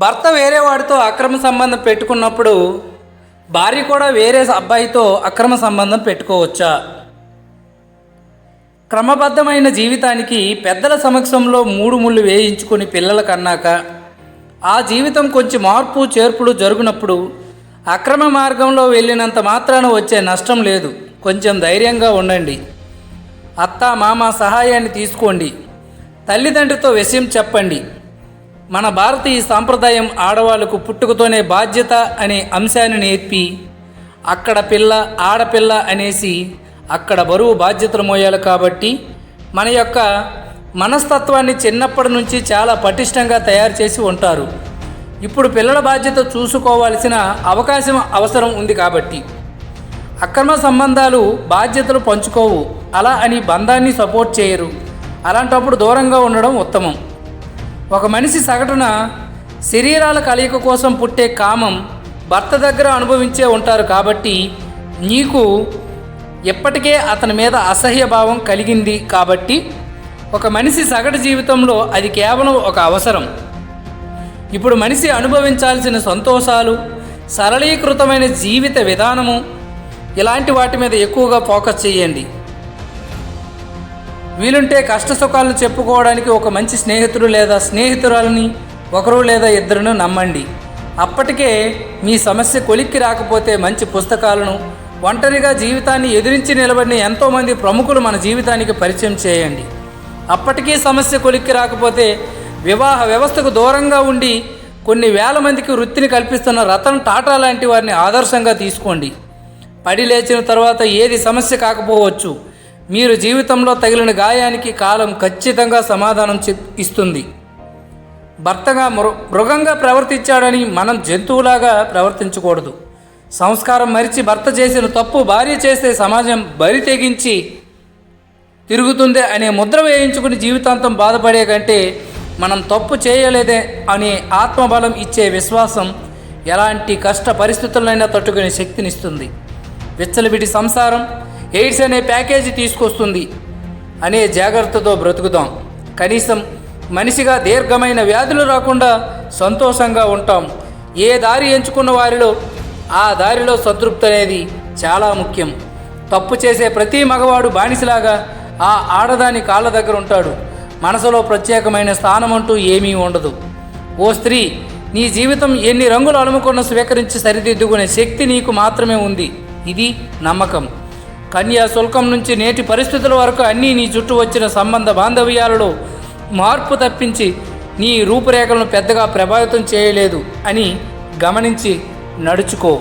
భర్త వేరే వాడితో అక్రమ సంబంధం పెట్టుకున్నప్పుడు భార్య కూడా వేరే అబ్బాయితో అక్రమ సంబంధం పెట్టుకోవచ్చా? క్రమబద్ధమైన జీవితానికి పెద్దల సమక్షంలో మూడు ముళ్ళు వేయించుకొని పిల్లల కన్నాక ఆ జీవితం కొంచెం మార్పు చేర్పులు జరుగునప్పుడు అక్రమ మార్గంలో వెళ్ళినంత మాత్రాన వచ్చే నష్టం లేదు. కొంచెం ధైర్యంగా ఉండండి. అత్త మామ సహాయాన్ని తీసుకోండి. తల్లిదండ్రితో విషయం చెప్పండి. మన భారతీయ సాంప్రదాయం ఆడవాళ్ళకు పుట్టుకతోనే బాధ్యత అనే అంశాన్ని నేర్పి అక్కడ పిల్ల ఆడపిల్ల అనేసి అక్కడ బరువు బాధ్యతలు మోయాలి కాబట్టి మన యొక్క మనస్తత్వాన్ని చిన్నప్పటి నుంచి చాలా పటిష్టంగా తయారు చేసి ఉంటారు. ఇప్పుడు పిల్లల బాధ్యత చూసుకోవాల్సిన అవకాశం అవసరం ఉంది కాబట్టి. అక్రమ సంబంధాలు బాధ్యతలు పంచుకోవు. అలా అని బంధాన్ని సపోర్ట్ చేయరు. అలాంటప్పుడు దూరంగా ఉండడం ఉత్తమం. ఒక మనిషి సగటున శరీరాల కలయిక కోసం పుట్టే కామం భర్త దగ్గర అనుభవించే ఉంటారు కాబట్టి నీకు ఎప్పటికే అతని మీద అసహ్య భావం కలిగింది కాబట్టి ఒక మనిషి సగటు జీవితంలో అది కేవలం ఒక అవసరం. ఇప్పుడు మనిషి అనుభవించాల్సిన సంతోషాలు సరళీకృతమైన జీవిత విధానము ఇలాంటి వాటి మీద ఎక్కువగా ఫోకస్ చేయండి. వీలుంటే కష్ట సుఖాలను చెప్పుకోవడానికి ఒక మంచి స్నేహితుడు లేదా స్నేహితురాలని ఒకరు లేదా ఇద్దరును నమ్మండి. అప్పటికే మీ సమస్య కొలిక్కి రాకపోతే మంచి పుస్తకాలను ఒంటరిగా జీవితాన్ని ఎదిరించి నిలబడిన ఎంతోమంది ప్రముఖులు మన జీవితానికి పరిచయం చేయండి. అప్పటికీ సమస్య కొలిక్కి రాకపోతే వివాహ వ్యవస్థకు దూరంగా ఉండి కొన్ని వేల మందికి వృత్తిని కల్పిస్తున్న రతన్ టాటా లాంటి వారిని ఆదర్శంగా తీసుకోండి. పడి లేచిన తర్వాత ఏది సమస్య కాకపోవచ్చు. మీరు జీవితంలో తగిలిన గాయానికి కాలం ఖచ్చితంగా సమాధానం ఇస్తుంది. భర్తగా మృ మృగంగా ప్రవర్తించాడని మనం జంతువులాగా ప్రవర్తించకూడదు. సంస్కారం మరిచి భర్త చేసిన తప్పు భార్య చేస్తే సమాజం బరి తెగించి తిరుగుతుంది అనే ముద్ర వేయించుకుని జీవితాంతం బాధపడే కంటే మనం తప్పు చేయలేదే అనే ఆత్మబలం ఇచ్చే విశ్వాసం ఎలాంటి కష్ట పరిస్థితులైనా తట్టుకునే శక్తినిస్తుంది. విచ్చలబిడి సంసారం ఎయిడ్స్ అనే ప్యాకేజీ తీసుకొస్తుంది అనే జాగ్రత్తతో బ్రతుకుదాం కనీసం మనిషిగా దీర్ఘమైన వ్యాధులు రాకుండా సంతోషంగా ఉంటాం. ఏ దారి ఎంచుకున్న వారిలో ఆ దారిలో సంతృప్తి అనేది చాలా ముఖ్యం. తప్పు చేసే ప్రతి మగవాడు బానిసలాగా ఆ ఆడదాని కాళ్ళ దగ్గర ఉంటాడు. మనసులో ప్రత్యేకమైన స్థానం అంటూ ఏమీ ఉండదు. ఓ స్త్రీ నీ జీవితం ఎన్ని రంగులు అలుముకున్న స్వీకరించి సరిదిద్దుకునే శక్తి నీకు మాత్రమే ఉంది. ఇది నమ్మకం. కన్యాశుల్కం నుంచి నేటి పరిస్థితుల వరకు అన్నీ నీ చుట్టూ వచ్చిన సంబంధ బాంధవ్యాలలో మార్పు తప్పించి నీ రూపురేఖలను పెద్దగా ప్రభావితం చేయలేదు అని గమనించి నడుచుకో.